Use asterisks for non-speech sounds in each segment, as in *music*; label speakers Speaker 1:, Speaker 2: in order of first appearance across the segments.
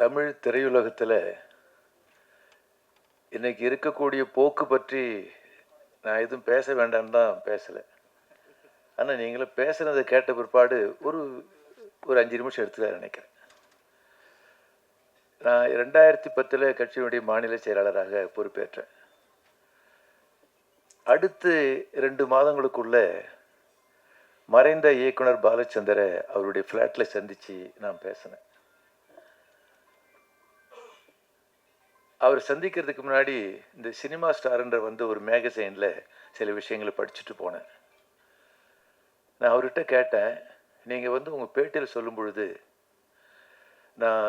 Speaker 1: தமிழ் திரையுலகத்தில் இன்றைக்கி இருக்கக்கூடிய போக்கு பற்றி நான் எதுவும் பேச வேண்டாம்னு தான் பேசலை. ஆனால் நீங்களும் பேசுனதை கேட்ட பிற்பாடு ஒரு ஒரு அஞ்சு நிமிஷம் எடுத்துக்க நினைக்கிறேன். நான் ரெண்டாயிரத்தி பத்தில் கட்சியினுடைய மாநில செயலாளராக பொறுப்பேற்றேன். அடுத்து ரெண்டு மாதங்களுக்குள்ளே மறைந்த இயக்குனர் பாலச்சந்தரை அவருடைய ஃப்ளாட்டில் சந்தித்து நான் பேசினேன். அவர் சந்திக்கிறதுக்கு முன்னாடி இந்த சினிமா ஸ்டார்ன்ற வந்து ஒரு மேகசைனில் சில விஷயங்களை படிச்சுட்டு போனேன். நான் அவர்கிட்ட கேட்டேன் நீங்கள் வந்து உங்கள் பேட்டியில் சொல்லும் பொழுது நான்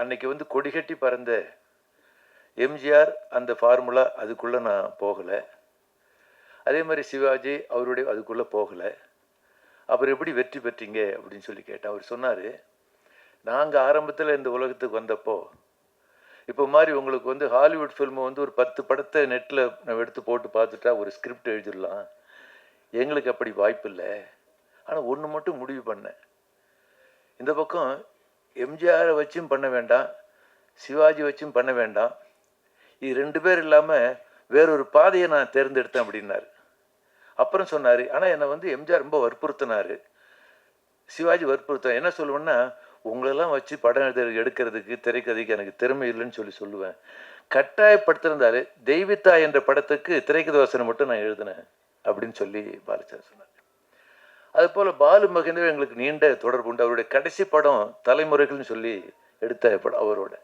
Speaker 1: அன்னைக்கு வந்து கொடிகட்டி பறந்த எம்ஜிஆர் அந்த ஃபார்முலா அதுக்குள்ளே நான் போகலை. அதே மாதிரி சிவாஜி அவருடைய அதுக்குள்ளே போகலை. அவர் எப்படி வெற்றி பெற்றீங்க? அப்படின்னு சொல்லி கேட்டேன். அவர் சொன்னார் நாங்கள் ஆரம்பத்தில் இந்த உலகத்துக்கு வந்தப்போ இப்போ மாதிரி உங்களுக்கு வந்து ஹாலிவுட் ஃபில்மு வந்து ஒரு பத்து படத்தை நெட்டில் நம்ம எடுத்து போட்டு பார்த்துட்டா ஒரு ஸ்கிரிப்ட் எழுதிடலாம். எங்களுக்கு அப்படி வாய்ப்பு இல்லை. ஆனால் ஒன்று மட்டும் முடிவு பண்ணேன். இந்த பக்கம் எம்ஜிஆரை வச்சும் பண்ண வேண்டாம் சிவாஜி வச்சும் பண்ண வேண்டாம். இது ரெண்டு பேர் இல்லாமல் வேறொரு பாதையை நான் தேர்ந்தெடுத்தேன் அப்படின்னாரு. அப்புறம் சொன்னார் ஆனால் என்னை வந்து எம்ஜிஆர் ரொம்ப வற்புறுத்தினார். சிவாஜி வற்புறுத்த என்ன சொல்லுவேன்னா உங்களெல்லாம் வச்சு படம் எழுத எடுக்கிறதுக்கு திரைக்கதைக்கு எனக்கு திறமை இல்லைன்னு சொல்லி சொல்லுவேன். கட்டாயப்படுத்திருந்தாரு தெய்வித்தா என்ற படத்துக்கு திரைக்கதை வசனம் மட்டும் நான் எழுதினேன் அப்படின்னு சொல்லி பாலச்சந்திரன் சொன்னார். அது போல் பாலு மகேந்திரன் எங்களுக்கு நீண்ட தொடர்பு உண்டு. அவருடைய கடைசி படம் தலைமுறைகள்னு சொல்லி எடுத்த படம் அவரோட.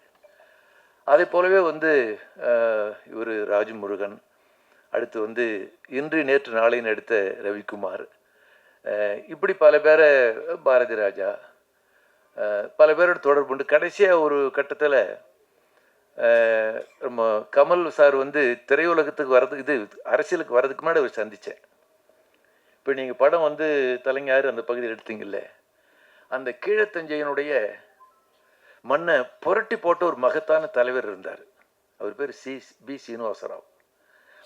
Speaker 1: அதே போலவே வந்து இவர் ராஜமுருகன் அடுத்து வந்து இன்று நேற்று நாளைன்னு எடுத்த ரவிக்குமார். இப்படி பல பேரை பாரதி ராஜா பல பேரோட தொடர்பு உண்டு. கடைசியாக ஒரு கட்டத்தில் நம்ம கமல் சார் வந்து திரையுலகத்துக்கு வர்றதுக்கு இது அரசியலுக்கு வர்றதுக்கு முன்னாடி அவர் சந்தித்தேன் இப்போ நீங்கள் படம் வந்து தலைஞாறு அந்த பகுதியில் எடுத்தீங்கல்ல அந்த கீழத்தஞ்சையனுடைய மண்ணை புரட்டி போட்ட ஒரு மகத்தான தலைவர் இருந்தார். அவர் பேர் சி பி சீனிவாசராவ்.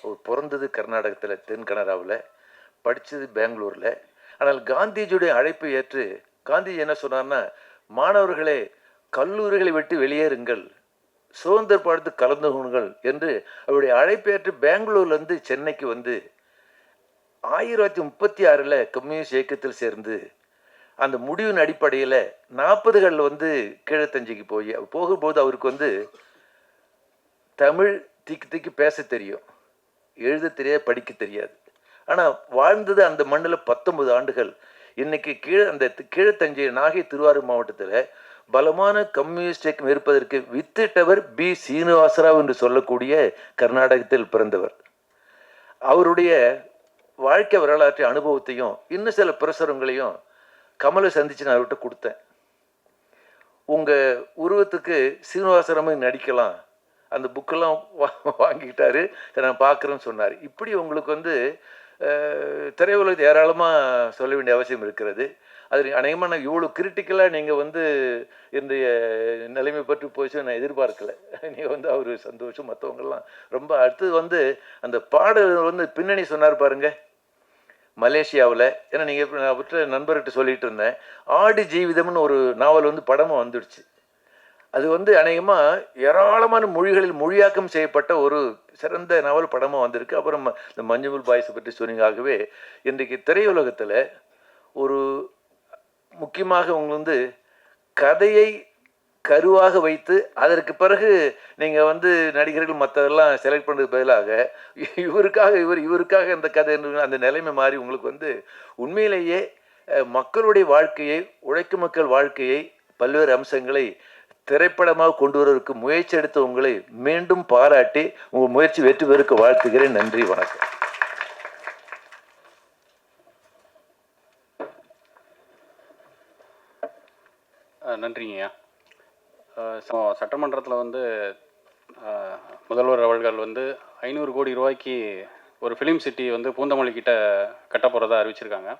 Speaker 1: அவர் பிறந்தது கர்நாடகத்தில் தென் கனடாவில் படித்தது பெங்களூரில். ஆனால் காந்திஜியுடைய அழைப்பை ஏற்று காந்திஜி என்ன சொன்னார்னா மாணவர்களே கல்லூரிகளை விட்டு வெளியேறுங்கள். சுதந்திர பாடத்து கலந்து கொள்ளுங்கள் என்று அவருடைய அழைப்பேற்று பெங்களூர்லேருந்து சென்னைக்கு வந்து ஆயிரத்தி தொள்ளாயிரத்தி முப்பத்தி ஆறில் கம்யூனிஸ்ட் இயக்கத்தில் சேர்ந்து அந்த முடிவின் அடிப்படையில் நாற்பதுகளில் வந்து கீழத்தஞ்சிக்கு போய் போகும்போது அவருக்கு வந்து தமிழ் திக்கி திக்கி பேச தெரியும் எழுத தெரியாது படிக்க தெரியாது. ஆனால் வாழ்ந்தது அந்த மண்ணில் பத்தொன்பது ஆண்டுகள். இன்னைக்கு கீழே அந்த கீழத்தஞ்சை நாகை திருவாரூர் மாவட்டத்தில் பலமான கம்யூனிஸ்ட் இயக்கம் இருப்பதற்கு வித்திட்டவர் பி. சீனிவாசராவ் என்று சொல்லக்கூடிய கர்நாடகத்தில் பிறந்தவர். அவருடைய வாழ்க்கை வரலாற்று அனுபவத்தையும் இன்னும் சில பிரசுரங்களையும் கமலை சந்திச்சு நான் அவர்கிட்ட கொடுத்தேன். உங்கள் உருவத்துக்கு சீனிவாசரமும் நடிக்கலாம். அந்த புக்கெல்லாம் வா வாங்கிக்கிட்டாரு நான் பார்க்குறேன்னு சொன்னார். இப்படி உங்களுக்கு வந்து திரையுலகத்தை ஏராளமாக சொல்ல வேண்டிய அவசியம் இருக்கிறது. அது அநேகமாக நான் இவ்வளோ கிரிட்டிக்கலாக நீங்கள் வந்து இன்றைய நிலைமை பற்றி போச்சு நான் எதிர்பார்க்கல. *laughs* நீங்கள் வந்து அவர் சந்தோஷம் மற்றவங்கெல்லாம் ரொம்ப அடுத்தது வந்து அந்த பாடல் வந்து பின்னணி சொன்னார் பாருங்க. மலேசியாவில் ஏன்னா நீங்கள் அவர்கிட்ட நண்பர்கிட்ட சொல்லிட்டு இருந்தேன். ஆடு ஜீவிதம்னு ஒரு நாவல் வந்து படமும் வந்துடுச்சு. அது வந்து அநேகமாக ஏராளமான மொழிகளில் மொழியாக்கம் செய்யப்பட்ட ஒரு சிறந்த நாவல் படமாக வந்திருக்கு. அப்புறம் இந்த மஞ்சுமல் பாய்ஸை பற்றி சொன்னீங்காகவே இன்றைக்கு திரையுலகத்தில் ஒரு முக்கியமாக அவங்க வந்து கதையை கருவாக வைத்து அதற்கு பிறகு நீங்கள் வந்து நடிகர்கள் மற்றதெல்லாம் செலக்ட் பண்ணுறது பதிலாக இவருக்காக இவர் இவருக்காக அந்த கதை அந்த நிலைமை மாறி உங்களுக்கு வந்து உண்மையிலேயே மக்களுடைய வாழ்க்கையை உழைக்கும் மக்கள் வாழ்க்கையை பல்வேறு அம்சங்களை திரைப்படமாக கொண்டு வருவதற்கு முயற்சி எடுத்த உங்களை மீண்டும் பாராட்டி உங்கள் முயற்சி வெற்றி பெறுக்க வாழ்த்துகிறேன். நன்றி வணக்கம்.
Speaker 2: நன்றிங்கய்யா சட்டமன்றத்தில் வந்து முதல்வர் அவர்கள் வந்து ஐநூறு கோடி ரூபாய்க்கு ஒரு ஃபிலிம் சிட்டி வந்து பூந்தமல்லி கிட்ட கட்ட போகிறதா அறிவிச்சிருக்காங்க.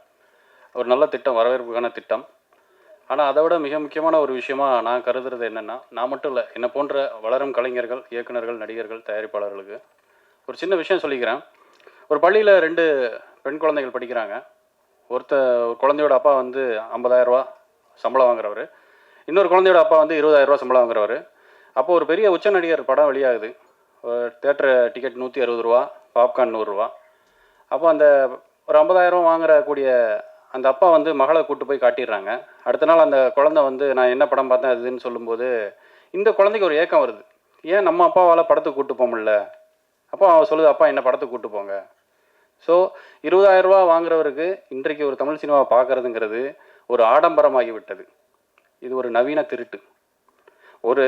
Speaker 2: ஒரு நல்ல திட்டம் வரவேற்புக்கான திட்டம். ஆனால் அதை விட மிக முக்கியமான ஒரு விஷயமா நான் கருதுறது என்னென்னா நான் மட்டும் இல்லை என்னை போன்ற வளரும் கலைஞர்கள் இயக்குநர்கள் நடிகர்கள் தயாரிப்பாளர்களுக்கு ஒரு சின்ன விஷயம் சொல்லிக்கிறேன். ஒரு பள்ளியில் ரெண்டு பெண் குழந்தைகள் படிக்கிறாங்க. ஒருத்த குழந்தையோட அப்பா வந்து ஐம்பதாயிரரூபா சம்பளம் வாங்குறவர். இன்னொரு குழந்தையோட அப்பா வந்து இருபதாயிரம் ரூபா சம்பளம் வாங்குறவர். அப்போ ஒரு பெரிய உச்ச நடிகர் படம் வெளியாகுது. தேட்டர் டிக்கெட் நூற்றி அறுபது ரூபா பாப்கார்ன் நூறுரூவா அப்போ அந்த ஒரு ஐம்பதாயிரம் வாங்குற கூடிய அந்த அப்பா வந்து மகளை கூட்டு போய் காட்டிடுறாங்க. அடுத்த நாள் அந்த குழந்தை வந்து நான் என்ன படம் பார்த்தேன்? அதுன்னு சொல்லும்போது இந்த குழந்தைக்கு ஒரு ஏக்கம் வருது. ஏன் நம்ம அப்பாவால் படத்துக்கு கூட்டு போக முடியல? அப்போ அவன் சொல்லுது அப்பா என்ன படத்துக்கு கூட்டு போங்க. ஸோ இருபதாயிரம் ரூபா வாங்குறவருக்கு இன்றைக்கு ஒரு தமிழ் சினிமாவை பார்க்குறதுங்கிறது ஒரு ஆடம்பரமாகி விட்டது இது ஒரு நவீன திருட்டு. ஒரு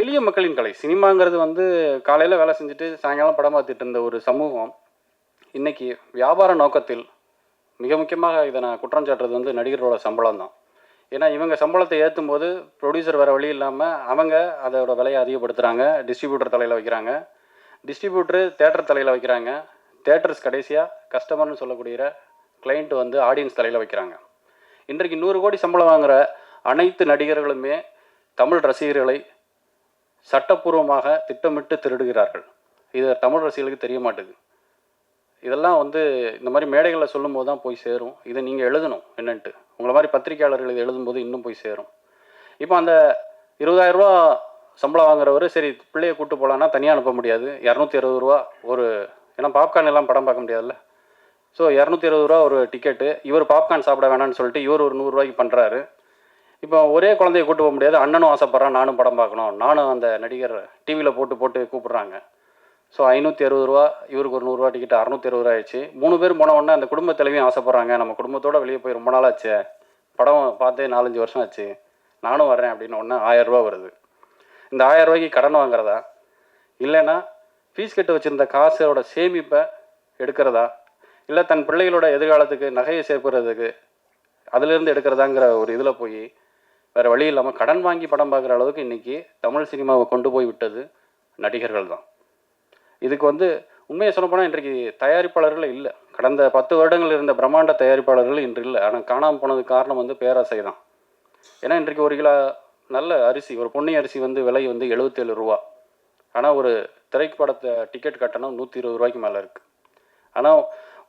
Speaker 2: எளிய மக்களின் கலை. சினிமாங்கிறது வந்து காலையில் வேலை செஞ்சுட்டு சாயங்காலம் படம் பார்த்துட்டு இருந்த ஒரு சமூகம் இன்னைக்கு வியாபார நோக்கத்தில் மிக முக்கியமாக இதை நான் குற்றம் சாட்டுறது வந்து நடிகர்களோட சம்பளம் தான் ஏன்னா இவங்க சம்பளத்தை ஏற்றும் போது ப்ரொடியூசர் வேறு வழி இல்லாமல் அவங்க அதோட விலையை அதிகப்படுத்துகிறாங்க டிஸ்ட்ரிபியூட்டர் தலையில் வைக்கிறாங்க. டிஸ்ட்ரிபியூட்டர் தேட்டர் தலையில் வைக்கிறாங்க. தேட்டர்ஸ் கடைசியாக கஸ்டமர்னு சொல்லக்கூடிய கிளைண்ட் வந்து ஆடியன்ஸ் தலையில் வைக்கிறாங்க. இன்றைக்கு நூறு கோடி சம்பளம் வாங்குகிற அனைத்து நடிகர்களுமே தமிழ் ரசிகர்களை சட்டப்பூர்வமாக திட்டமிட்டு திருடுகிறார்கள். இது தமிழ் ரசிகர்களுக்கு தெரிய மாட்டேங்குது இதெல்லாம் வந்து இந்த மாதிரி மேடைகளில் சொல்லும்போது தான் போய் சேரும். இதை நீங்கள் எழுதணும் என்னன்ட்டு. உங்களை மாதிரி பத்திரிக்கையாளர்கள் இதை எழுதும்போது இன்னும் போய் சேரும். இப்போ அந்த இருபதாயிரம் ரூபா சம்பளம் வாங்குறவர் சரி பிள்ளையை கூட்டு போகலான்னா தனியாக அனுப்ப முடியாது. இரநூத்தி இருபது ரூபா ஒரு ஏன்னா பாப்கார்ன் எல்லாம் படம் பார்க்க முடியாதுல்ல. ஸோ இரநூத்தி இருபது ரூபா ஒரு டிக்கெட்டு இவர் பாப்கார்ன் சாப்பிட வேணாம்னு சொல்லிட்டு இவர் ஒரு நூறுரூவாய்க்கு பண்ணுறாரு இப்போ ஒரே குழந்தைய கூட்டு போக முடியாது. அண்ணனும் ஆசைப்பட்றான் நானும் படம் பார்க்கணும். நானும் அந்த நடிகர் டிவியில் போட்டு போட்டு கூப்பிட்றாங்க. ஸோ ஐநூற்றி அறுபது ரூபா இவருக்கு ஒரு நூறுரூவா டிக்கெட் அறநூற்றி அறுபது ரூபா ஆயிடுச்சு. மூணு பேர் போன உடனே அந்த குடும்ப தலைவியும் ஆசைப்பட்றாங்க. நம்ம குடும்பத்தோட வெளியே போய் ரொம்ப நாள் ஆச்சு படம் பார்த்தே நாலஞ்சு வருஷம் ஆச்சு. நானும் வர்றேன் அப்படின்னு உடனே ஆயிரம் ரூபா வருது. இந்த ஆயரூவாய்க்கு ரூபாய்க்கு கடன் வாங்குறதா? இல்லைன்னா ஃபீஸ் கட்டு வச்சுருந்த காசோட சேமிப்பை எடுக்கிறதா? இல்லை தன் பிள்ளைகளோட எதிர்காலத்துக்கு நகையை சேர்க்கிறதுக்கு அதுலேருந்து எடுக்கிறதாங்கிற ஒரு இதில் போய் வேறு வழி இல்லாமல் கடன் வாங்கி படம் பார்க்குற அளவுக்கு இன்றைக்கி தமிழ் சினிமாவை கொண்டு போய் விட்டது நடிகர்கள் தான். இதுக்கு வந்து உண்மையை சொல்லப்போனால் இன்றைக்கு தயாரிப்பாளர்கள் இல்லை. கடந்த பத்து வருடங்கள் இருந்த பிரம்மாண்ட தயாரிப்பாளர்கள் இன்று இல்லை. ஆனால் காணாமல் போனதுக்கு காரணம் வந்து பேராசை தான் ஏன்னா இன்றைக்கு ஒரு கிலோ நல்ல அரிசி ஒரு பொன்னி அரிசி வந்து விலை வந்து எழுபத்தேழு ரூபா. ஆனால் ஒரு திரைப்படத்தை டிக்கெட் கட்டணம் நூற்றி இருபது ரூபாய்க்கு மேலே இருக்குது ஆனால்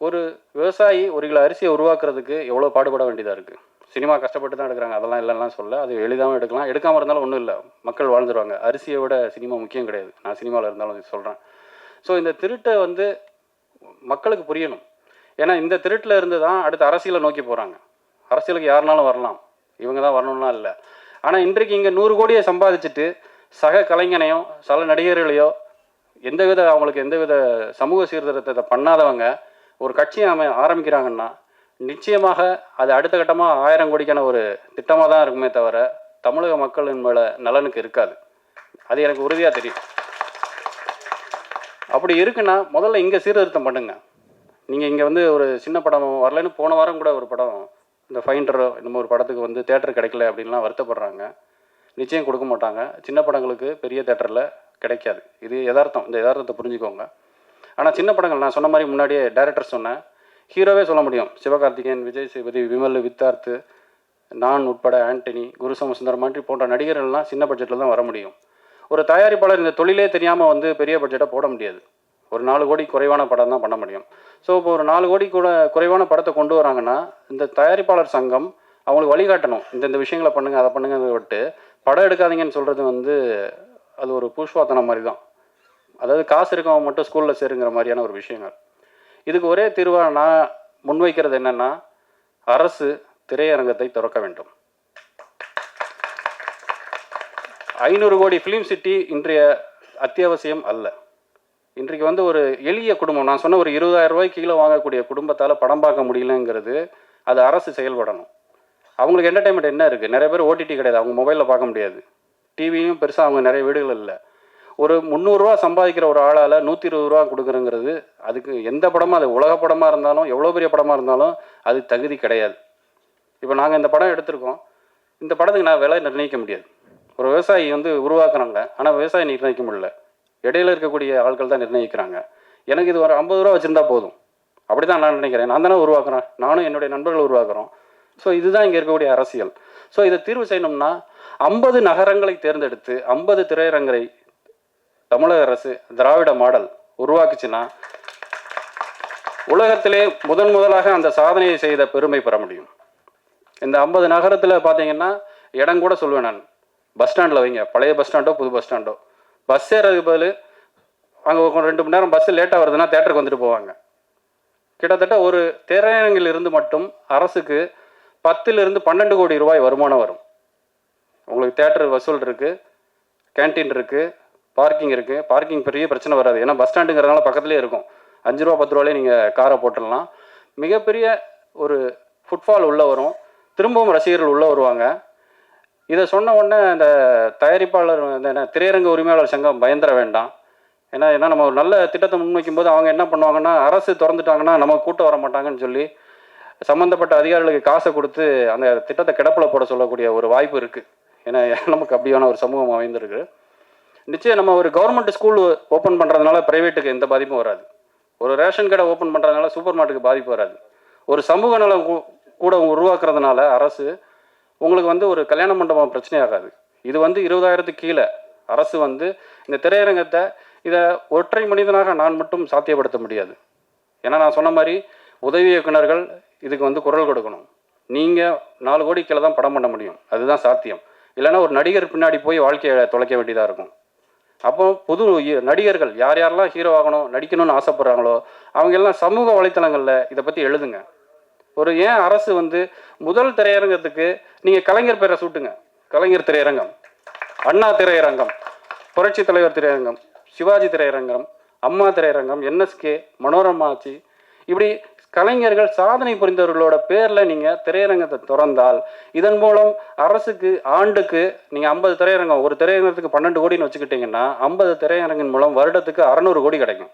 Speaker 2: ஒரு விவசாயி ஒரு கிலோ அரிசியை உருவாக்குறதுக்கு எவ்வளோ பாடுபட வேண்டியதாக இருக்குது சினிமா கஷ்டப்பட்டு தான் எடுக்கிறாங்க. அதெல்லாம் இல்லைலாம் சொல்ல அது எளிதாகவும் எடுக்கலாம். எடுக்காமல் இருந்தாலும் ஒன்றும் இல்லை. மக்கள் வாழ்ந்துருவாங்க. அரிசியை விட சினிமா முக்கியம் கிடையாது. நான் சினிமாவில் இருந்தாலும் சொல்கிறேன் ஸோ இந்த திருட்டை வந்து மக்களுக்கு புரியணும். ஏன்னா இந்த திருட்டில் இருந்து தான் அடுத்து அரசியலை நோக்கி போகிறாங்க அரசியலுக்கு யாருனாலும் வரலாம். இவங்க தான் வரணும்லாம் இல்லை. ஆனால் இன்றைக்கு இங்கே நூறு கோடியை சம்பாதிச்சுட்டு சக கலைஞனையோ சல நடிகர்களையோ எந்தவித அவங்களுக்கு எந்தவித சமூக சீர்திருத்தத்தை பண்ணாதவங்க ஒரு கட்சியை அமை ஆரம்பிக்கிறாங்கன்னா நிச்சயமாக அது அடுத்த கட்டமாக ஆயிரம் கோடிக்கான ஒரு திட்டமாக தான் இருக்குமே தவிர தமிழக மக்களின் மேலே நலனுக்கு இருக்காது. அது எனக்கு உறுதியாக தெரியும். அப்படி இருக்குன்னா முதல்ல இங்கே சீர்திருத்தம் பண்ணுங்க. நீங்கள் இங்கே வந்து ஒரு சின்ன படம் வரலன்னு போன வாரம் கூட ஒரு படம் இந்த ஃபைண்டரோ இன்னும் ஒரு படத்துக்கு வந்து தேட்டர் கிடைக்கல அப்படின்லாம் வருத்தப்படுறாங்க. நிச்சயம் கொடுக்க மாட்டாங்க. சின்ன படங்களுக்கு பெரிய தேட்டரில் கிடைக்காது. இது யதார்த்தம். இந்த யதார்த்தத்தை புரிஞ்சுக்கோங்க. ஆனால் சின்ன படங்கள் நான் சொன்ன மாதிரி முன்னாடியே டேரக்டர் சொன்னேன். ஹீரோவே சொல்ல முடியும். சிவகார்த்திகேயன் விஜய் சேதுபதி விமல் வித்தார்த்து நான் உட்பட ஆண்டனி குரு சமசுந்தரம் மாதிரி போன்ற நடிகர்கள்லாம் சின்ன பட்ஜெட்டில் தான் வர முடியும். ஒரு தயாரிப்பாளர் இந்த தொழிலே தெரியாமல் வந்து பெரிய பட்ஜெட்டை போட முடியாது. ஒரு நாலு கோடி குறைவான படம் தான் பண்ண முடியும். ஸோ இப்போ ஒரு நாலு கோடி கூட குறைவான படத்தை கொண்டு வராங்கன்னா இந்த தயாரிப்பாளர் சங்கம் அவங்களுக்கு வழிகாட்டணும். இந்த இந்த விஷயங்களை பண்ணுங்கள் அதை பண்ணுங்க விட்டு படம் எடுக்காதீங்கன்னு சொல்கிறது வந்து அது ஒரு பூஷ்வாத்தனம் மாதிரி தான். அதாவது காசு இருக்கவங்க மட்டும் ஸ்கூலில் சேருங்கிற மாதிரியான ஒரு விஷயங்கள். இதுக்கு ஒரே தீர்வாக நான் முன்வைக்கிறது என்னென்னா அரசு திரையரங்கத்தை திறக்க வேண்டும். ஐநூறு கோடி ஃபிலிம் சிட்டி இன்றைய அத்தியாவசியம் அல்ல. இன்றைக்கு வந்து ஒரு எளிய குடும்பம் நான் சொன்ன ஒரு இருபதாயிரம் ரூபாய்க்கு கீழே வாங்கக்கூடிய குடும்பத்தால் படம் பார்க்க முடியலங்கிறது அது அரசு செயல்படணும். அவங்களுக்கு என்டர்டைன்மெண்ட் என்ன இருக்குது நிறைய பேர் ஓடிடி கிடையாது அவங்க மொபைலில் பார்க்க முடியாது. டிவியும் பெருசாக அவங்க நிறைய வீடுகள் இல்லை. ஒரு முந்நூறுரூவா சம்பாதிக்கிற ஒரு ஆளால் நூற்றி இருபது ரூபா கொடுக்குறங்கிறது அதுக்கு எந்த படமாக அது உலக படமாக இருந்தாலும் எவ்வளோ பெரிய படமாக இருந்தாலும் அது தகுதி கிடையாது. இப்போ நாங்கள் இந்த படம் எடுத்திருக்கோம். இந்த படத்துக்கு நான் விலை நிர்ணயிக்க முடியாது. ஒரு விவசாயி வந்து உருவாக்குறாங்க. ஆனால் விவசாயி நிர்ணயிக்க முடியல. இடையில இருக்கக்கூடிய ஆட்கள் தான் நிர்ணயிக்கிறாங்க. எனக்கு இது ஒரு ஐம்பது ரூபா வச்சுருந்தா போதும். அப்படி தான் நான் நினைக்கிறேன். நான் தானே உருவாக்குறேன். நானும் என்னுடைய நண்பர்கள் உருவாக்குறோம். ஸோ இதுதான் இங்கே இருக்கக்கூடிய அரசியல். ஸோ இதை தீர்வு செய்யணும்னா ஐம்பது நகரங்களை தேர்ந்தெடுத்து ஐம்பது திரையரங்கரை தமிழக அரசு திராவிட மாடல் உருவாக்குச்சுன்னா உலகத்திலே முதன் முதலாக அந்த சாதனையை செய்த பெருமை பெற முடியும். இந்த ஐம்பது நகரத்தில் பார்த்தீங்கன்னா இடம் கூட சொல்லுவேன் நான். பஸ் ஸ்டாண்டில் வைங்க. பழைய பஸ் ஸ்டாண்டோ புது பஸ் ஸ்டாண்டோ. பஸ் ஏறதுக்கு பதில் அங்கே ஒரு ரெண்டு மணி நேரம் பஸ்ஸு லேட்டாக வருதுன்னா தேட்டருக்கு வந்துட்டு போவாங்க. கிட்டத்தட்ட ஒரு திரையரங்கில் இருந்து மட்டும் அரசுக்கு பத்துலேருந்து பன்னெண்டு கோடி ரூபாய் வருமானம் வரும். உங்களுக்கு தேட்டர் வசூல் இருக்குது கேன்டீன் இருக்குது பார்க்கிங் இருக்குது பார்க்கிங் பெரிய பிரச்சனை வராது. ஏன்னா பஸ் ஸ்டாண்டுங்கிறதுனால பக்கத்துலேயே இருக்கும். அஞ்சு ரூபா பத்து ரூபாலே நீங்கள் காரை போட்டுடலாம். மிகப்பெரிய ஒரு ஃபுட்ஃபால் உள்ளே வரும். திரும்பவும் ரசிகர்கள் உள்ளே வருவாங்க. இதை சொன்ன உடனே இந்த தயாரிப்பாளர் இந்த என்ன, திரையரங்க உரிமையாளர் சங்கம் பயந்துட வேண்டாம். ஏன்னா ஏன்னா நம்ம ஒரு நல்ல திட்டத்தை முன்வைக்கும் போது அவங்க என்ன பண்ணுவாங்கன்னா அரசு திறந்துட்டாங்கன்னா நம்ம கூட்டம் வர மாட்டாங்கன்னு சொல்லி சம்மந்தப்பட்ட அதிகாரிகளுக்கு காசை கொடுத்து அந்த திட்டத்தை கிடப்பில் போட சொல்லக்கூடிய ஒரு வாய்ப்பு இருக்குது ஏன்னா நமக்கு அப்படியான ஒரு சமூகம் அமைந்திருக்கு. நிச்சயம் நம்ம ஒரு கவர்மெண்ட் ஸ்கூல் ஓப்பன் பண்ணுறதுனால ப்ரைவேட்டுக்கு எந்த பாதிப்பும் வராது. ஒரு ரேஷன் கடை ஓப்பன் பண்ணுறதுனால சூப்பர் மார்க்கெட்டுக்கு பாதிப்பு வராது. ஒரு சமூக நலம் கூட உருவாக்குறதுனால அரசு உங்களுக்கு வந்து ஒரு கல்யாண மண்டபம் பிரச்சனையாகாது. இது வந்து இருபதாயிரத்துக்கு கீழே அரசு வந்து இந்த திரையரங்கத்தை இதை ஒற்றை மனிதனாக நான் மட்டும் சாத்தியப்படுத்த முடியாது. ஏன்னா நான் சொன்ன மாதிரி உதவி இயக்குனர்கள் இதுக்கு வந்து குரல் கொடுக்கணும். நீங்கள் நாலு கோடி கீழே தான் படம் பண்ண முடியும். அதுதான் சாத்தியம். இல்லைன்னா ஒரு நடிகர் பின்னாடி போய் வாழ்க்கையை தொலைக்க வேண்டியதாக இருக்கும். அப்போ புது நடிகர்கள் யார் யாரெல்லாம் ஹீரோ ஆகணும் நடிக்கணும்னு ஆசைப்படுறாங்களோ அவங்க எல்லாம் சமூக வலைத்தளங்களில் இதை பற்றி எழுதுங்க. ஒரு ஏன் அரசு வந்து முதல் திரையரங்கத்துக்கு நீங்கள் கலைஞர் பேரை சூட்டுங்க. கலைஞர் திரையரங்கம். அண்ணா திரையரங்கம். புரட்சி தலைவர் திரையரங்கம். சிவாஜி திரையரங்கம். அம்மா திரையரங்கம். என்எஸ்கே மனோரமாச்சி இப்படி கலைஞர்கள் சாதனை புரிந்தவர்களோட பேரில் நீங்கள் திரையரங்கத்தை திறந்தால் இதன் மூலம் அரசுக்கு ஆண்டுக்கு நீங்கள் ஐம்பது திரையரங்கம் ஒரு திரையரங்கத்துக்கு பன்னெண்டு கோடின்னு வச்சுக்கிட்டிங்கன்னா ஐம்பது திரையரங்கின் மூலம் வருடத்துக்கு அறநூறு கோடி கிடைக்கும்.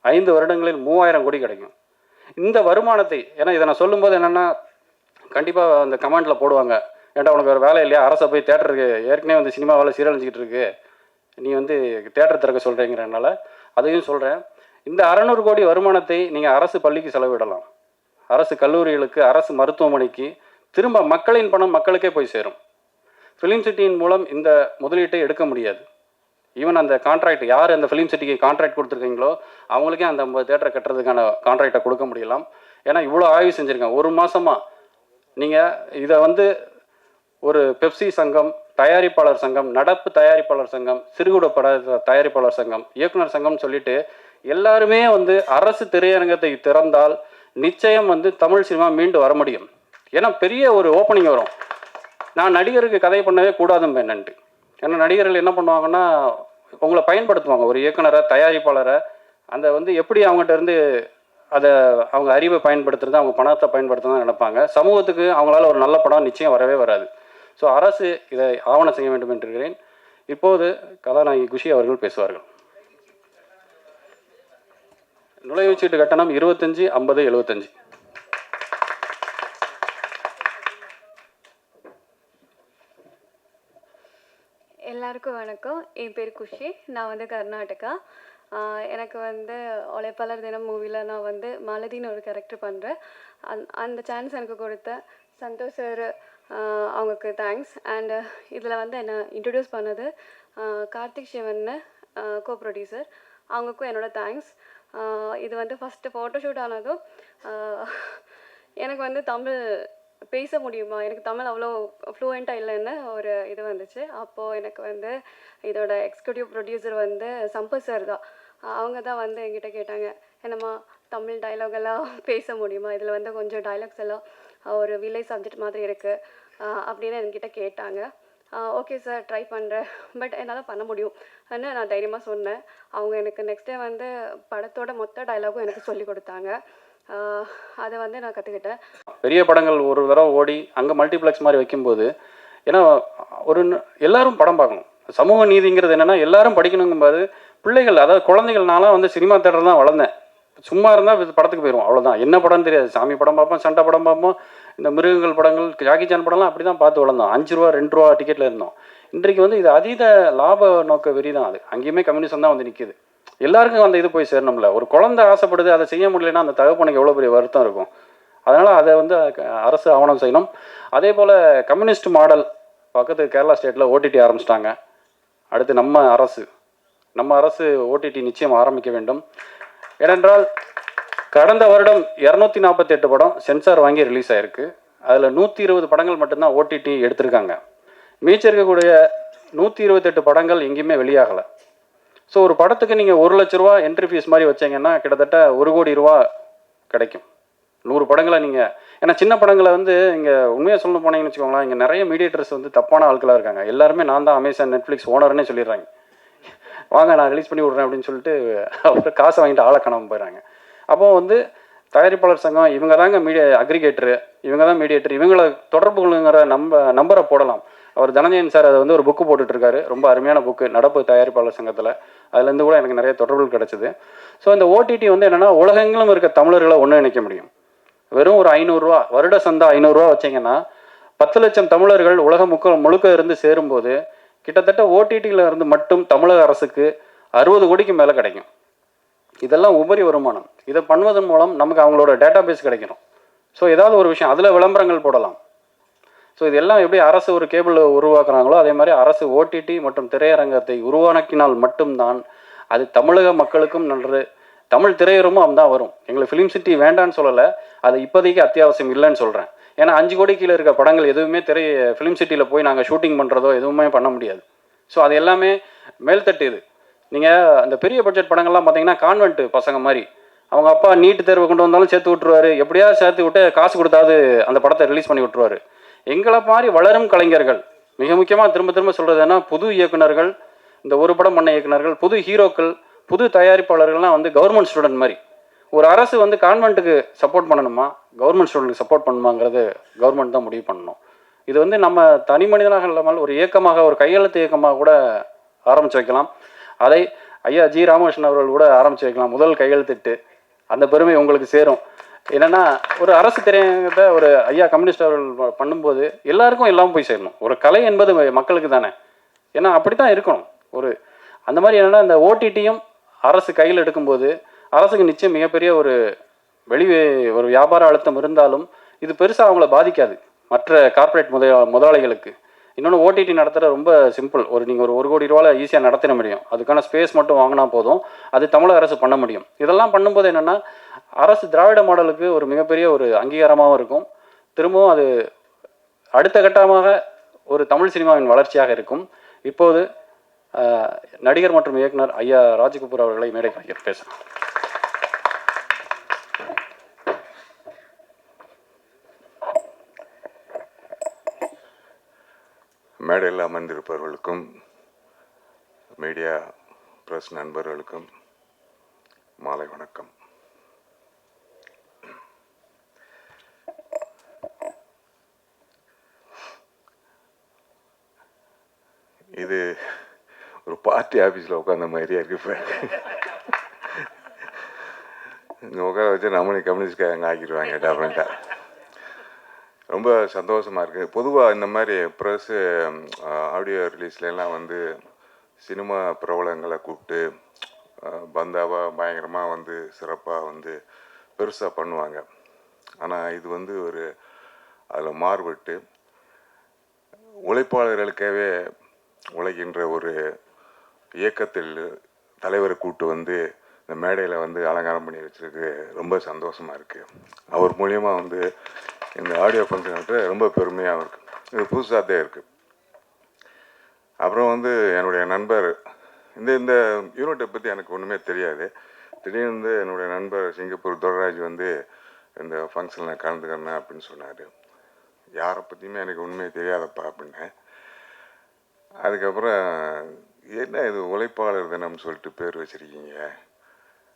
Speaker 2: ஐந்து வருடங்களில் மூவாயிரம் கோடி கிடைக்கும். இந்த வருமானத்தை ஏன்னா இதை நான் சொல்லும்போது என்னென்னா கண்டிப்பாக அந்த கமெண்ட்டில் போடுவாங்க. ஏன்டா உனக்கு வேறு வேலை இல்லையா? அரசை போய் தேட்டருக்கு ஏற்கனவே வந்து சினிமாவில் சீரழிஞ்சிக்கிட்டு இருக்கு. நீ வந்து தேட்டர் திறக்க சொல்கிறீங்கிறனால அதையும் சொல்கிறேன் இந்த அறநூறு கோடி வருமானத்தை நீங்கள் அரசு பள்ளிக்கு செலவிடலாம். அரசு கல்லூரிகளுக்கு அரசு மருத்துவமனைக்கு திரும்ப மக்களின் பணம் மக்களுக்கே போய் சேரும். ஃபிலிம் சிட்டியின் மூலம் இந்த முதலீட்டை எடுக்க முடியாது. ஈவன் அந்த கான்ட்ராக்ட் யார் அந்த ஃபிலிம் சிட்டிக்கு கான்ட்ராக்ட் கொடுத்துருக்கீங்களோ அவங்களுக்கே அந்த ஐம்பது தேட்டரை கட்டுறதுக்கான கான்ட்ராக்டை கொடுக்க முடியலாம். ஏன்னா இவ்வளோ ஆய்வு செஞ்சுருக்கேன் ஒரு மாதமாக நீங்கள் இதை வந்து ஒரு பெப்சி சங்கம் தயாரிப்பாளர் சங்கம் நடப்பு தயாரிப்பாளர் சங்கம் சிறுகுட பட தயாரிப்பாளர் சங்கம் இயக்குனர் சங்கம்னு சொல்லிட்டு எல்லாருமே வந்து அரசு திரையரங்கத்தை திறந்தால் நிச்சயம் வந்து தமிழ் சினிமா மீண்டு வர முடியும். ஏன்னா பெரிய ஒரு ஓப்பனிங் வரும். நான் நடிகருக்கு கதை பண்ணவே கூடாதும்பேன் என்னன்ட்டு ஏன்னா நடிகர்கள் என்ன பண்ணுவாங்கன்னா உங்களை பயன்படுத்துவாங்க. ஒரு இயக்குனரை தயாரிப்பாளரை அந்த வந்து எப்படி அவங்ககிட்ட இருந்து அதை அவங்க அறிவை பயன்படுத்துறது அவங்க பணத்தை பயன்படுத்துறதா நினைப்பாங்க. சமூகத்துக்கு அவங்களால ஒரு நல்ல படம் நிச்சயம் வரவே வராது. ஸோ அரசு இதை ஆவணம் செய்ய வேண்டும் என்று இப்போது கதாநாயகி குஷி அவர்கள் பேசுவார்கள். நுழைவுச்சீட்டு கட்டணம் இருபத்தஞ்சி ஐம்பது எழுபத்தஞ்சு.
Speaker 3: எல்லாருக்கும் வணக்கம். என் பேர் குஷி. நான் வந்து கர்நாடகா. எனக்கு வந்து உழைப்பாளர் தினம் மூவியில் நான் வந்து மாலதின்னு ஒரு கேரக்டர் பண்ணுறேன் அந் அந்த சான்ஸ் எனக்கு கொடுத்த சந்தோஷ் சார் அவங்களுக்கு தேங்க்ஸ் அண்டு இதில் வந்து என்னை இன்ட்ரடியூஸ் பண்ணது கார்த்திக் சிவன் கோ ப்ரொடியூசர் அவங்களுக்கும் என்னோடய தேங்க்ஸ் இது வந்து ஃபஸ்ட்டு ஃபோட்டோஷூட் ஆனதும் எனக்கு வந்து தமிழ் பேச முடியுமா? எனக்கு தமிழ் அவ்வளோ ஃப்ளூயண்ட்டாக இல்லைன்னு ஒரு இது வந்துச்சு. அப்போது எனக்கு வந்து இதோட எக்ஸிக்யூட்டிவ் ப்ரொடியூசர் வந்து சம்பத் சார் தான். அவங்க தான் வந்து என்கிட்ட கேட்டாங்க என்னம்மா தமிழ் டைலாக் எல்லாம் *laughs* பேச முடியுமா? இதில் வந்து கொஞ்சம் டைலாக்ஸ் எல்லாம் ஒரு வில்லேஜ் சப்ஜெக்ட் மாதிரி இருக்குது அப்படின்னு என்கிட்ட கேட்டாங்க. ஓகே சார் ட்ரை பண்ணுறேன் பட் என்னால் பண்ண முடியும். அப்படின்னு நான் தைரியமாக சொன்னேன். அவங்க எனக்கு நெக்ஸ்ட் டே வந்து படத்தோட மொத்த டைலாகும் எனக்கு சொல்லி கொடுத்தாங்க. அதை வந்து நான் கற்றுக்கிட்டேன்
Speaker 2: பெரிய படங்கள் ஒரு தடவை ஓடி அங்கே மல்டிப்ளெக்ஸ் மாதிரி வைக்கும்போது ஏன்னா ஒரு எல்லாரும் படம் பார்க்கணும். சமூக நீதிங்கிறது என்னென்னா எல்லாரும் படிக்கணுங்கும்போது பிள்ளைகள் அதாவது குழந்தைகள் நான்லாம் வந்து சினிமா தேட்டர் தான் வளர்ந்தேன். சும்மா இருந்தால் படத்துக்கு போயிடுவோம் அவ்வளோதான் என்ன படம்னு தெரியாது. சாமி படம் பார்ப்போம் சண்டை படம் பார்ப்போம் இந்த மிருகங்கள் படங்கள் ஜாக்கி சான் படம்லாம் அப்படி தான் பார்த்து வளர்ந்தோம். அஞ்சு ரூபா ரெண்டு ரூபா டிக்கெட்டில் இருந்தோம். இன்றைக்கு வந்து இது அதீத லாப நோக்க வெறி தான் அது. அங்கேயுமே கம்யூனிசம் தான் வந்து நிற்கிது எல்லாருக்கும் அந்த இது போய் சேரணும்ல. ஒரு குழந்தை ஆசைப்படுது அதை செய்ய முடியலன்னா அந்த தகப்பனுக்கு எவ்வளோ பெரிய வருத்தம் இருக்கும். அதனால் அதை வந்து அரசு ஆவணம் செய்யணும். அதே போல் கம்யூனிஸ்ட் மாடல் பக்கத்து கேரளா ஸ்டேட்டில் ஓடிடி ஆரம்பிச்சிட்டாங்க. அடுத்து நம்ம அரசு. நம்ம அரசு ஓடிடி நிச்சயம் ஆரம்பிக்க வேண்டும். ஏனென்றால் கடந்த வருடம் இரநூத்தி நாற்பத்தி எட்டு படம் சென்சார் வாங்கி ரிலீஸ் ஆயிருக்கு. அதில் நூற்றி இருபது படங்கள் மட்டும்தான் ஓடிடி எடுத்திருக்காங்க. மீச்சம் இருக்கக்கூடிய நூற்றி இருபத்தெட்டு படங்கள் எங்கேயுமே வெளியாகலை. ஸோ ஒரு படத்துக்கு நீங்கள் ஒரு லட்ச ரூபா என்ட்ரி ஃபீஸ் மாதிரி வச்சீங்கன்னா கிட்டத்தட்ட ஒரு கோடி ரூபா கிடைக்கும். நூறு படங்களை நீங்கள் ஏன்னா சின்ன படங்களை வந்து இங்கே உண்மையாக சொல்ல போனீங்கன்னு வச்சுக்கோங்களேன் இங்கே நிறைய மீடியேட்டர்ஸ் வந்து தப்பான ஆட்களாக இருக்காங்க. எல்லாருமே நான் தான் அமேசான் நெட்ஃப்ளிக்ஸ் ஓனர்னே சொல்லிடுறாங்க. வாங்க நான் ரிலீஸ் பண்ணி விட்றேன் அப்படின்னு சொல்லிட்டு அவர் காசை வாங்கிட்டு ஆளை காணாமல் போயிடுறாங்க. அப்போ வந்து தயாரிப்பாளர் சங்கம் இவங்க தாங்க மீடியா அக்ரிகேட்டரு இவங்க தான் மீடியேட்டர் இவங்களை தொடர்பு கொள்ளுங்கிற நம்ப நம்பரை போடலாம். அவர் தனஞ்சயன் சார் அதை வந்து ஒரு புக்கு போட்டுட்ருக்காரு ரொம்ப அருமையான புக்கு நடப்பு தயாரிப்பாளர் சங்கத்தில். அதுலேருந்து கூட எனக்கு நிறைய தொடர்புகள் கிடச்சிது. ஸோ இந்த ஓடிடி வந்து என்னென்னா உலகெங்கிலும் இருக்க தமிழர்களை ஒன்று இணைக்க முடியும். வெறும் ஒரு ஐநூறுரூவா வருட சந்தா ஐநூறுரூவா வச்சீங்கன்னா பத்து லட்சம் தமிழர்கள் உலகம் முக்க முழுக்க இருந்து சேரும்போது கிட்டத்தட்ட ஓடிடியில் இருந்து மட்டும் தமிழக அரசுக்கு அறுபது கோடிக்கு மேலே கிடைக்கும். இதெல்லாம் உபரி வருமானம். இதை பண்ணுவதன் மூலம் நமக்கு அவங்களோட டேட்டா பேஸ் கிடைக்கணும். ஸோ ஏதாவது ஒரு விஷயம் அதில் விளம்பரங்கள் போடலாம். ஸோ இதெல்லாம் எப்படி அரசு ஒரு கேபிள் உருவாக்குறாங்களோ அதே மாதிரி அரசு ஓடிடி மற்றும் திரையரங்கத்தை உருவாக்கினால் மட்டும்தான் அது தமிழக மக்களுக்கும் நல்லது. தமிழ் திரையரமும் தான் வரும். எங்களுக்கு ஃபிலிம் சிட்டி வேண்டான்னு சொல்லலை. அது இப்போதைக்கு அத்தியாவசியம் இல்லைன்னு சொல்கிறேன் ஏன்னா அஞ்சு கோடி கீழே இருக்க படங்கள் எதுவுமே திரை ஃபிலிம் சிட்டியில் போய் நாங்கள் ஷூட்டிங் பண்ணுறதோ எதுவுமே பண்ண முடியாது. ஸோ அது எல்லாமே மேல்தட்டு இது. நீங்கள் அந்த பெரிய பட்ஜெட் படங்கள்லாம் பார்த்தீங்கன்னா கான்வென்ட் பசங்க மாதிரி. அவங்க அப்பா நீட் தேர்வு கொண்டு வந்தாலும் சேர்த்து விட்ருவாரு எப்படியாவது சேர்த்து விட்டு காசு கொடுத்தாவது அந்த படத்தை ரிலீஸ் பண்ணி விட்ருவாரு எங்களை மாதிரி வளரும் கலைஞர்கள். மிக முக்கியமாக திரும்ப திரும்ப சொல்கிறது என்ன? புது இயக்குனர்கள் இந்த ஒரு படம் பண்ண இயக்குனர்கள் புது ஹீரோக்கள் புது தயாரிப்பாளர்கள்லாம் வந்து கவர்மெண்ட் ஸ்டூடெண்ட் மாதிரி. ஒரு அரசு வந்து கான்வென்ட்டுக்கு சப்போர்ட் பண்ணணுமா? கவர்மெண்ட் ஸ்டூடெண்ட்டுக்கு சப்போர்ட் பண்ணணுமாங்கிறது கவர்மெண்ட் தான் முடிவு பண்ணணும். இது வந்து நம்ம தனி மனிதனாக இல்லாமல் ஒரு இயக்கமாக ஒரு கையெழுத்து இயக்கமாக கூட ஆரம்பித்து வைக்கலாம். அதை ஐயா ஜி ராமகிருஷ்ணன் அவர்கள் கூட ஆரம்பித்து வைக்கலாம். முதல் கையெழுத்திட்டு அந்த பெருமை உங்களுக்கு சேரும். என்னன்னா ஒரு அரசு திரையரங்கத்தை ஒரு ஐயா கம்யூனிஸ்ட் அவர்கள் பண்ணும்போது எல்லாருக்கும் எல்லாம் போய் சேரணும். ஒரு கலை என்பது மக்களுக்கு தானே. ஏன்னா அப்படி தான் இருக்கணும். ஒரு அந்த மாதிரி என்னென்னா இந்த ஓடிடியும் அரசு கையில் எடுக்கும்போது அரசுக்கு நிச்சயம் மிகப்பெரிய ஒரு வெளி ஒரு வியாபார அழுத்தம் இருந்தாலும் இது பெருசாக அவங்கள பாதிக்காது. மற்ற கார்ப்பரேட் முதலா முதலாளிகளுக்கு. இன்னொன்று ஓடிடி நடத்துகிற ரொம்ப சிம்பிள். ஒரு நீங்கள் ஒரு ஒரு கோடி ரூபாவில் ஈஸியாக நடத்திட முடியும். அதுக்கான ஸ்பேஸ் மட்டும் வாங்கினா போதும். அது தமிழக அரசு பண்ண முடியும். இதெல்லாம் பண்ணும்போது என்னென்னா அரசு திராவிட மாடலுக்கு ஒரு மிகப்பெரிய ஒரு அங்கீகாரமாகவும் இருக்கும். திரும்பவும் அது அடுத்த கட்டமாக ஒரு தமிழ் சினிமாவின் வளர்ச்சியாக இருக்கும். இப்போது நடிகர் மற்றும் இயக்குனர் ஐயா ராஜ்கபூர் அவர்களை மேடை கலைஞர் பேசுகிறேன்
Speaker 4: மேடையில் அமர்ந்திருப்பவர்களுக்கும் மீடியா பிரஸ் நண்பர்களுக்கும் மாலை வணக்கம். இது ஒரு பார்ட்டி ஆஃபீஸில் உட்காந்த மாதிரியே இருக்கு இப்போ. இங்கே உட்கார வச்சு நம்மளே கம்யூனிஸ்ட்காரங்க ஆக்கிடுவாங்க டெஃபினட்டாக ரொம்ப சந்தோஷமாக இருக்குது பொதுவாக இந்த மாதிரி ப்ரெஸ்ஸு ஆடியோ ரிலீஸ்லாம் வந்து சினிமா பிரபலங்களை கூப்பிட்டு பந்தாவாக பயங்கரமாக வந்து சிறப்பாக வந்து பெருசாக பண்ணுவாங்க. ஆனால் இது வந்து ஒரு அதில் மாறுபட்டு உழைப்பாளர்களுக்காகவே உழைக்கின்ற ஒரு இயக்கத்தில் தலைவரை கூட்டு வந்து இந்த மேடையில் வந்து அலங்காரம் பண்ணி வச்சிருக்கு. ரொம்ப சந்தோஷமாக இருக்குது அவர் மூலியமாக வந்து இந்த ஆடியோ ஃபங்க்ஷன் ரொம்ப பெருமையாகவும் இருக்குது இது புதுசாக தான் இருக்குது அப்புறம் வந்து என்னுடைய நண்பர் இந்த இந்த யூனிட்டை பற்றி எனக்கு ஒன்றுமே தெரியாது. திடீர்னு வந்து என்னுடைய நண்பர் சிங்கப்பூர் துரராஜ் வந்து இந்த ஃபங்க்ஷனில் கலந்துக்கிறேன் அப்படின்னு சொன்னார். யாரை பற்றியுமே எனக்கு ஒன்றுமே தெரியாதப்பா அப்படின்னேன் அதுக்கப்புறம் என்ன இது உழைப்பாளர் தினம்னு சொல்லிட்டு பேர் வச்சுருக்கீங்க?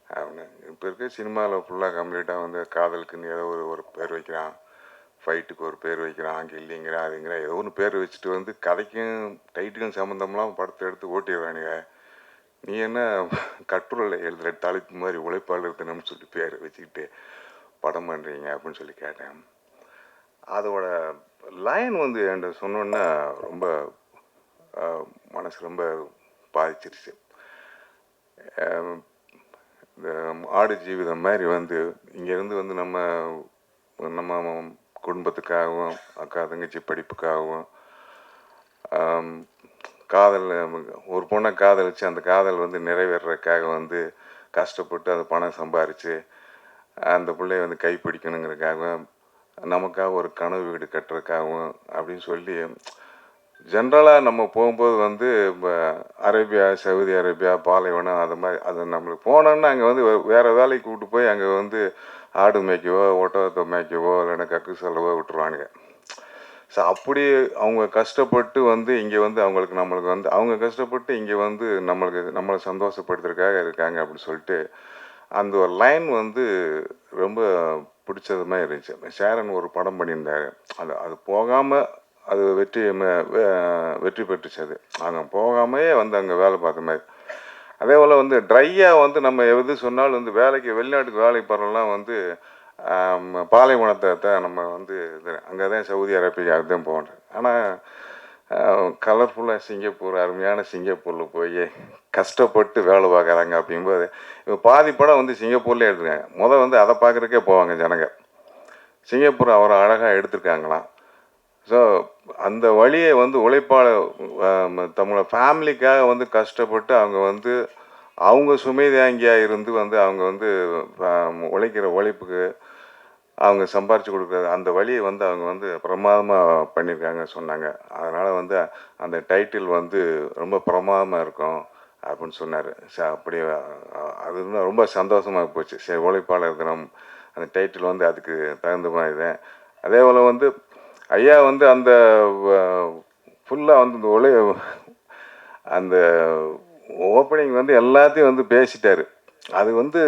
Speaker 4: அப்படின்னு. இப்போ இருக்க சினிமாவில் ஃபுல்லாக கம்ப்ளீட்டாக வந்து காதலுக்குன்னு ஏதோ ஒரு ஒரு பேர் வைக்கிறான். ஃபைட்டுக்கு ஒரு பேர் வைக்கிறான். அங்கே இல்லைங்கிறான் அதுங்கிற ஏதோ ஒன்று பேர் வச்சுட்டு வந்து கதைக்கும் டைட்டுக்கும் சம்மந்தம்லாம் படத்தை எடுத்து ஓட்டிடுறானுங்க. நீ என்ன கட்டுரையில் எழுதுகிற தலைப்பு மாதிரி உழைப்பாளர் தினம்னு சொல்லி பேர் வச்சுக்கிட்டு படம் பண்ணுறீங்க அப்படின்னு சொல்லி கேட்டேன். அதோட லைன் வந்து என்கிட்ட சொன்னோன்னா ரொம்ப மனசு ரொம்ப பாதிச்சிருச்சு. இந்த ஆடு ஜீவிதம் மாதிரி வந்து இங்கேருந்து வந்து நம்ம நம்ம குடும்பத்துக்காகவும் அக்கா தங்கச்சி படிப்புக்காகவும் காதல் ஒரு பொண்ணை காதலிச்சு அந்த காதல் வந்து நிறைவேறதுக்காக வந்து கஷ்டப்பட்டு அந்த பணம் சம்பாரித்து அந்த பிள்ளைய வந்து கைப்பிடிக்கணுங்கிறதுக்காகவும் நமக்காக ஒரு கனவு வீடு கட்டுறதுக்காகவும் அப்படின்னு சொல்லி ஜென்ரலாக நம்ம போகும்போது வந்து இப்போ அரேபியா சவுதி அரேபியா பாலைவனம் அது மாதிரி அது நம்மளுக்கு போனோன்னா அங்கே வந்து வேறு வேலைக்கு கூப்பிட்டு போய் அங்கே வந்து ஆடு மேய்க்கவோ ஒட்டகத்தை மேய்க்கவோ இல்லைன்னா கக்கு செலவோ விட்டுருவானுங்க. ஸோ அப்படி அவங்க கஷ்டப்பட்டு வந்து இங்கே வந்து அவங்களுக்கு நம்மளுக்கு வந்து அவங்க கஷ்டப்பட்டு இங்கே வந்து நம்மளுக்கு நம்மளை சந்தோஷப்படுத்துறதுக்காக இருக்காங்க அப்படின்னு சொல்லிட்டு அந்த ஒரு லைன் வந்து ரொம்ப பிடிச்சது மாதிரி இருந்துச்சு. சேரன் ஒரு படம் பண்ணியிருந்தாரு. அது அது போகாமல் அது வெற்றி வெ- வெற்றி பெற்றுச்சு அது. அங்கே போகாமையே வந்து அங்கே வேலை பார்த்த மாதிரி. அதே போல் வந்து ட்ரையாக வந்து நம்ம எது சொன்னாலும் வந்து வேலைக்கு வெளிநாட்டுக்கு வேலைக்கு போகிறோம்லாம் வந்து பாலைவனத்தை தான் நம்ம வந்து இது அங்கே தான் சவுதி அரேபியா தான் போகிறோம் ஆனால் கலர்ஃபுல்லாக சிங்கப்பூர் அருமையான சிங்கப்பூரில் போய் கஷ்டப்பட்டு வேலை பார்க்குறாங்க அப்படிங்கும்போது இப்போ பாதி படம் வந்து சிங்கப்பூர்லேயே எடுத்துருக்காங்க. முதல் வந்து அதை பார்க்குறக்கே போவாங்க ஜனங்க. சிங்கப்பூர் அவரை அழகாக எடுத்திருக்காங்களாம். ஸோ அந்த வழியை வந்து உழைப்பாளர் தம்மளோட ஃபேமிலிக்காக வந்து கஷ்டப்பட்டு அவங்க வந்து அவங்க சுமை தாங்கியாக இருந்து வந்து அவங்க வந்து உழைக்கிற உழைப்புக்கு அவங்க சம்பாரித்து கொடுக்குறது அந்த வழியை வந்து அவங்க வந்து பிரமாதமாக பண்ணியிருக்காங்க சொன்னாங்க. அதனால் வந்து அந்த டைட்டில் வந்து ரொம்ப பிரமாதமாக இருக்கும் அப்படின்னு சொன்னார். சரி அப்படி அது வந்து ரொம்ப சந்தோஷமாக போச்சு. சரி உழைப்பாளர் தினம் அந்த டைட்டில் வந்து அதுக்கு தகுந்த மாதிரி தான். அதே போல் வந்து ஐயா வந்து அந்த ஃபுல்லாக வந்து இந்த ஒளி அந்த ஓப்பனிங் வந்து எல்லாத்தையும் வந்து பேசிட்டார். அது வந்து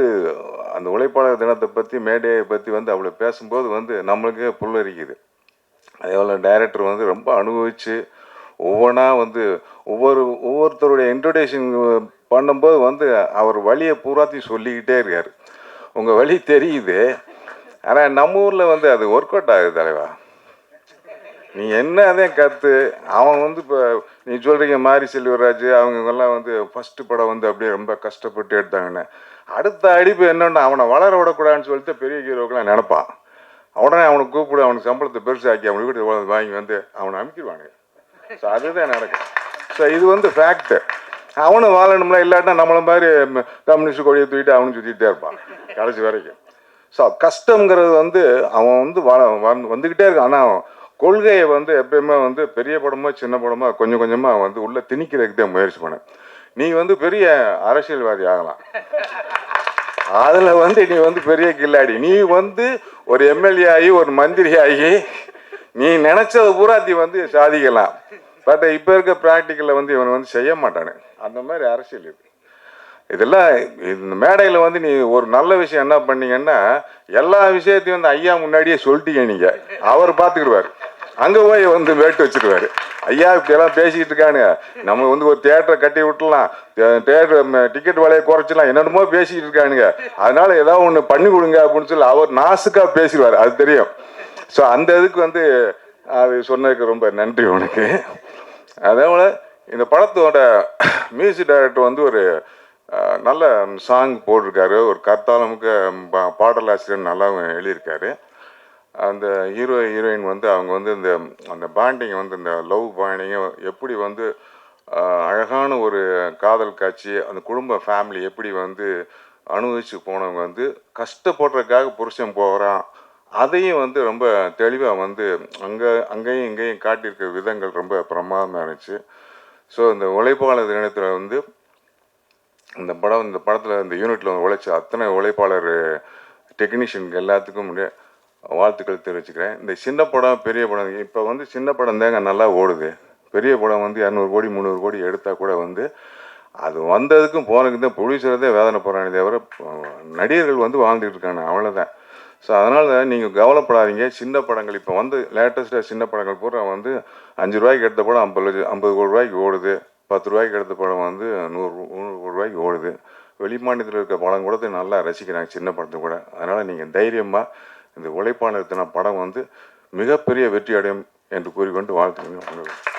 Speaker 4: அந்த உழைப்பாளர் தினத்தை பற்றி மேடையை பற்றி வந்து அவ்வளோ பேசும்போது வந்து நம்மளுக்கே புல்லரிக்குது. அதே போல் டைரக்டர் வந்து ரொம்ப அனுபவித்து ஒவ்வொன்றா வந்து ஒவ்வொரு ஒவ்வொருத்தருடைய இன்ட்ரொடக்ஷன் பண்ணும்போது வந்து அவர் வழியை பூராத்தையும் சொல்லிக்கிட்டே இருக்கார். உங்கள் வழி தெரியுது. ஆனால் நம்ம ஊரில் வந்து அது ஒர்க் அவுட் ஆகுது தலைவா. நீ என்ன அதே கற்று அவன் வந்து இப்போ நீ சொல்கிறீங்க மாரி செல்வராஜ் அவங்கெல்லாம் வந்து ஃபஸ்ட்டு படம் வந்து அப்படியே ரொம்ப கஷ்டப்பட்டு எடுத்தாங்கன்னு. அடுத்த அடிப்பு என்னன்னா அவனை வளர விடக்கூடாதுன்னு சொல்லிட்டு பெரிய ஹீரோக்கெல்லாம் நினைப்பான். உடனே அவனை கூப்பிடு அவனுக்கு சம்பளத்தை பெருசாக்கி அவனுக்கு வீட்டு வாங்கி வந்து அவனை அமுக்கிடுவானுங்க. ஸோ அதுதான் நடக்கும். ஸோ இது வந்து ஃபேக்ட்டு அவனும் வாழணும்ல இல்லாட்டினா நம்மள மாதிரி கம்யூனிஸ்ட் கொடியை தூக்கிட்டு அவனும் சுற்றிட்டே இருப்பான் கடைசி வரைக்கும். ஸோ கஷ்டங்கிறது வந்து அவன் வந்து வ வந்து- வந்துக்கிட்டே இருக்கான். ஆனால் கொள்கையை வந்து எப்பயுமே வந்து பெரிய படமோ சின்ன படமோ கொஞ்சம் கொஞ்சமாக வந்து உள்ளே திணிக்கிறதுக்கு தான் முயற்சி பண்ணேன். நீ வந்து பெரிய அரசியல்வாதி ஆகலாம். அதில் வந்து நீ வந்து பெரிய கில்லாடி. நீ வந்து ஒரு எம்எல்ஏ ஆகி ஒரு மந்திரி ஆகி நீ நினைச்சத பூரா நீ வந்து சாதிக்கலாம். பட் இப்போ இருக்க ப்ராக்டிக்கலில் வந்து இவன் வந்து செய்ய மாட்டானு. அந்த மாதிரி அரசியல் இது. இதெல்லாம் இந்த மேடையில் வந்து நீ ஒரு நல்ல விஷயம் என்ன பண்ணீங்கன்னா எல்லா விஷயத்தையும் வந்து ஐயா முன்னாடியே சொல்லிட்டீங்க நீங்கள் அவர் பார்த்துக்கிடுவார் அங்கே போய் வந்து வேட்டு வச்சுருவார். ஐயா இப்படியெல்லாம் பேசிக்கிட்டு இருக்கானுங்க. நம்ம வந்து ஒரு தேட்டரை கட்டி விட்டுலாம் தேட்டர் டிக்கெட் விலையை குறைச்சிடலாம். என்னென்னமோ பேசிக்கிட்டு இருக்கானுங்க. அதனால ஏதாவது ஒன்று பண்ணி கொடுங்க அப்படின்னு சொல்லி அவர் நாசுக்காக பேசிடுவார். அது தெரியும். ஸோ அந்த இதுக்கு வந்து அது சொன்னதுக்கு ரொம்ப நன்றி உனக்கு. அதே போல் இந்த படத்தோட மியூசிக் டைரக்டர் வந்து ஒரு நல்ல சாங் போட்டிருக்காரு. ஒரு கர்த்தாலமுக்கு பா- பாடலாசிரியர் நல்லாவும் எழுதியிருக்காரு. அந்த ஹீரோ ஹீரோயின் வந்து அவங்க வந்து இந்த அந்த பாண்டிங் வந்து இந்த லவ் பாண்டிங்கை எப்படி வந்து அழகான ஒரு காதல் காட்சி அந்த குடும்ப ஃபேமிலி எப்படி வந்து அனுபவிச்சு போனவங்க வந்து கஷ்டப்படுறதுக்காக புருஷன் போகிறான். அதையும் வந்து ரொம்ப தெளிவாக வந்து அங்கே அங்கேயும் இங்கேயும் காட்டியிருக்க விதங்கள் ரொம்ப பிரமாதமாக இருந்துச்சு. ஸோ இந்த உழைப்பாளர் தினத்தில் வந்து இந்த படம் இந்த படத்தில் இந்த யூனிட்டில் உழைச்ச அத்தனை உழைப்பாளர் டெக்னீஷியனுக்கு எல்லாத்துக்கும் வாழ்த்துக்கள் தெரிவிச்சுக்கிறேன். இந்த சின்ன படம் பெரிய படம் இப்போ வந்து சின்ன படம் தாங்க நல்லா ஓடுது. பெரிய படம் வந்து இரநூறு கோடி முந்நூறு கோடி எடுத்தால் கூட வந்து அது வந்ததுக்கும் போனதுக்கு தான் ப்ரொடியூசரதே வேதனை போகிறானே தவிர நடிகர்கள் வந்து வாழ்ந்துட்டு இருக்காங்க அவ்வளோதான் ஸோ அதனால் நீங்கள் கவலைப்படாதீங்க. சின்ன படங்கள் இப்போ வந்து லேட்டஸ்ட்டாக சின்ன படங்கள் பூரா வந்து அஞ்சு ரூபாய்க்கு எடுத்த படம் ஐம்பது லட்சம் ஐம்பது கோடி ரூபாய்க்கு ஓடுது. பத்து ரூபாய்க்கு எடுத்த படம் வந்து நூறு நூறு ரூபாய்க்கு ஓடுது. வெளி மாநிலத்தில் இருக்க படம் கூட நல்லா ரசிக்கிறாங்க சின்ன படத்தை கூட. அதனால் நீங்கள் தைரியமாக இந்த உழைப்பாளர் தின படம் வந்து மிகப்பெரிய வெற்றி அடையும் என்று கூறிக்கொண்டு வாழ்த்துக்கிறேன் உங்களுக்கு